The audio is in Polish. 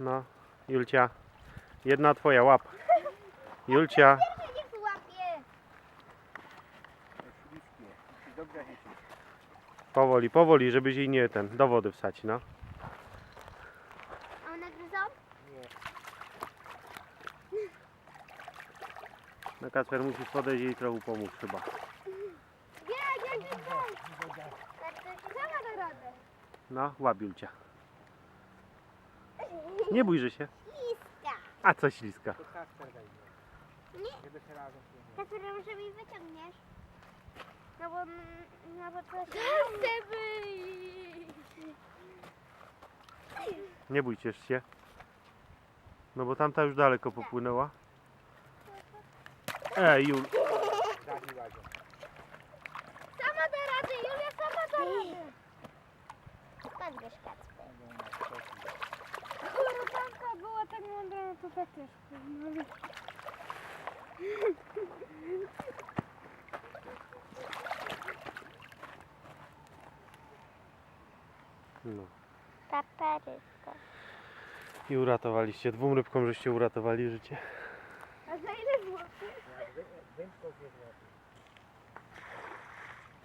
No, Julcia. Jedna twoja łap. Julcia. Nie Powoli, powoli, żebyś jej nie ten, do wody wsać, no. A one gryzą? No Kacper musisz podejść i jej trochę pomóc chyba. Nie, nie gryzą. Tak, to się sama da radę. No, łap Julcia. Nie bójże się. Liska. A co śliska? To Kasper wejdzie. Nie. Żeby się razem Kasper, może mi wyciągniesz? No bo, no bo to wyjść. Nie bójcie się. No bo tamta już daleko popłynęła. Ej, Jul. Sama da radę, Julia, sama da radę. Podbierz Kacper. Skoro tamta była tak mądra, no to też. No, No. Paperysko. I uratowaliście. Dwóm rybkom żeście uratowali życie. A za ile złotych?